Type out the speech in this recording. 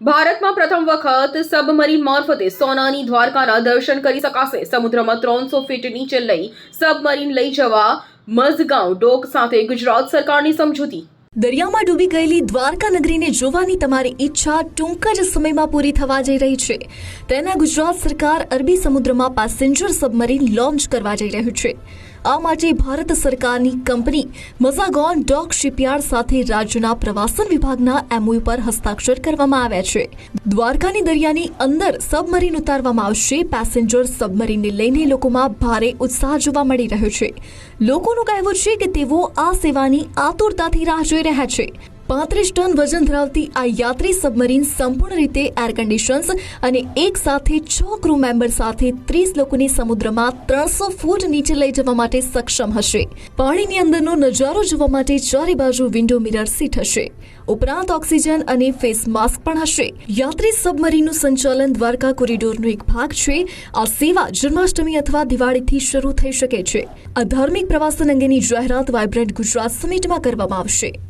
ભારતમાં પ્રથમ વખત સબમરીન મારફતે સોનાની દ્વારકાના દર્શન કરી શકાશે. સમુદ્રમાં ત્રણસો ફીટ નીચે લઈ સબમરીન લઈ જવા મઝગાંવ ડોક સાથે ગુજરાત સરકારની સમજૂતી દરિયામાં ડૂબી ગયેલી દ્વારકા નગરીને જોવાની તમારી ઈચ્છા ટૂંક જ સમયમાં પૂરી થવા જઈ રહી છે. તેના ગુજરાત સરકાર અરબી સમુદ્રમાં પેસેન્જર સબમરીન લોન્ચ કરવા જઈ રહ્યું છે. આ માટે ભારત સરકારની કંપની મઝાગોન ડોક શિપયાર્ડ સાથે રાજ્યના પ્રવાસન વિભાગના એમઓયુ પર હસ્તાક્ષર કરવામાં આવ્યા છે. દ્વારકાની દરિયાની અંદર સબમરીન ઉતારવામાં આવશે. પેસેન્જર સબમરીનને લઈને લોકોમાં ભારે ઉત્સાહ જોવા મળી રહ્યો છે. લોકોનું કહેવું છે કે તેઓ આ સેવાની આતુરતાથી રાહ જોઈ રહ્યા છે. પાંત્રીસ ટન વજન ધરાવતી આ યાત્રી સબમરીન સંપૂર્ણ રીતે એર કન્ડિશન્સ અને એક સાથે છ ક્રૂ મેમ્બર સાથે ત્રીસ લોકોને સમુદ્રમાં ત્રણસો ફૂટ નીચે લઈ જવા માટે સક્ષમ હશે. પાણીની અંદરનો નજારો જોવા માટે ચારે બાજુ વિન્ડો મિરર સીટ હશે. ઉપરાંત ઓક્સિજન અને ફેસ માસ્ક પણ હશે. યાત્રી સબમરીનનું સંચાલન દ્વારકા કોરિડોરનો એક ભાગ છે. આ સેવા જન્માષ્ટમી અથવા દિવાળીથી શરૂ થઈ શકે છે. આ ધાર્મિક પ્રવાસન અંગેની જાહેરાત વાઇબ્રન્ટ ગુજરાત સમિટમાં કરવામાં આવશે.